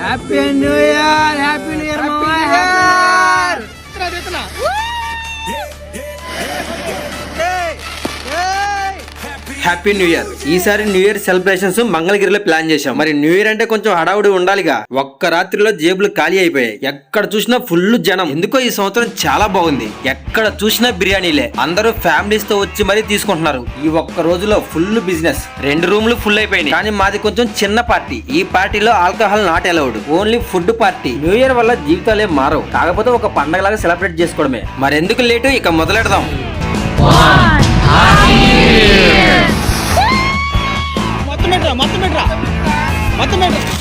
Happy new year happy new year ఈసారి new year celebrations మంగళగిరిలో plan చేశాం. మరి న్యూ ఇయర్ అంటే కొంచెం హడావుడి ఉండాలిగా. ఒక్క రాత్రిలో జేబులు ఖాళీ అయిపోయాయి. ఎక్కడ చూసినా ఫుల్ జనం. ఎందుకో ఈ సంవత్సరం చాలా బాగుంది. ఎక్కడ చూసినా బిర్యానీలే. అందరూ ఫ్యామిలీస్తో వచ్చి మరీ తీసుకుంటున్నారు. ఈ ఒక్క రోజులో ఫుల్ బిజినెస్ రెండు రూమ్లు ఫుల్ అయిపోయినాయి. కానీ మాది కొంచెం చిన్న పార్టీ ఈ పార్టీలో alcohol not allowed only food party new year వల్ల జీవితాలే మారవు. కాకపోతే ఒక పండగలాగా సెలబ్రేట్ చేసుకోవడమే. మరెందుకు లేటు? ఇక మొదలెడదాం. మొత్తం పెట్టరా. మొత్తం పెట్టరా.